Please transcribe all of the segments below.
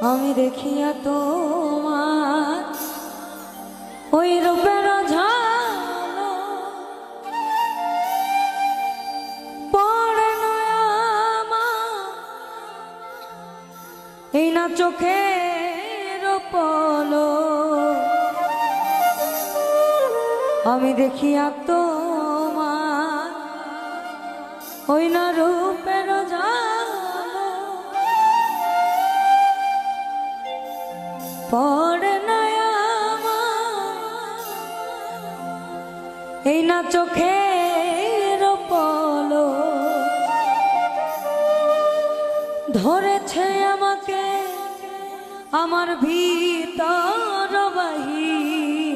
আমি দেখিয়া তোমার ওই রূপের এই না চোখের পলো আমি দেখিয়া তোমার ওই না রূপের এই না চোখের পলো। ধরেছে আমাকে আমার ভিতর বাহিরে।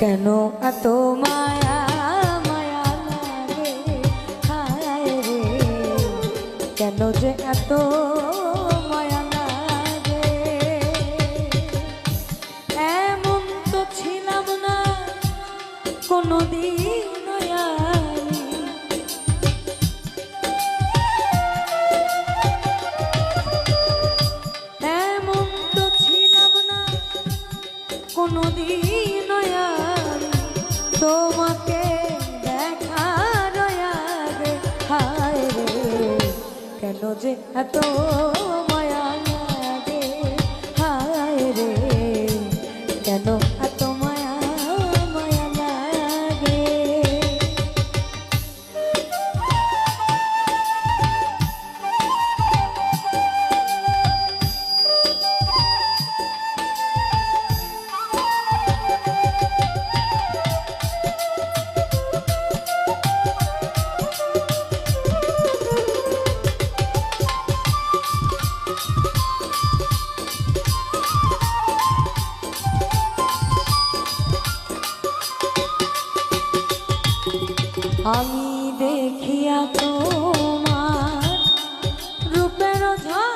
কেন এত মায়া মায়া লাগে? হায় রে, কেন যে এত মায়া লাগে? এমন তো ছিলাম না কোনোদিন কোনোদিন আমি। তোমাকে দেখার আগে হায় রে কেন যে এত আমি দেখিয়া তোমার রূপের ঝালো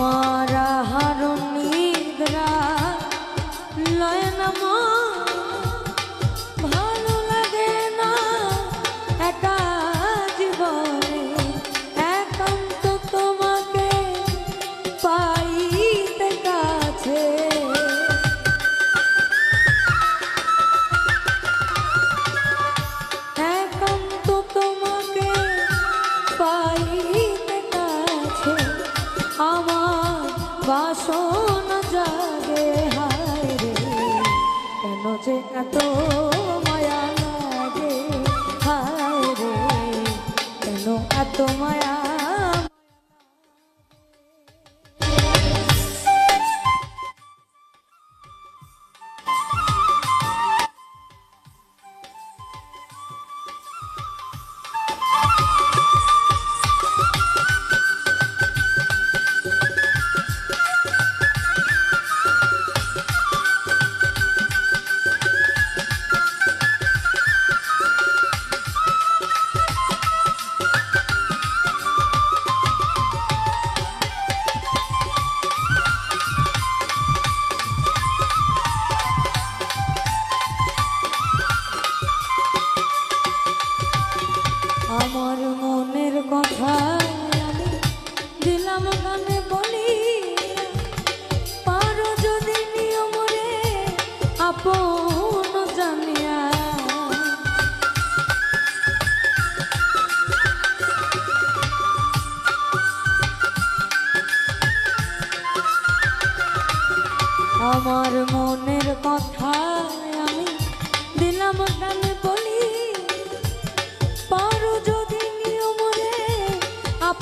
আমার আহার যে এত কথা দিলাম গানে বলি, পারো যদি নিয়ম রে আপন জানিয়া। আমার মনের কথা আমি দিলাম গানে বলি, পারো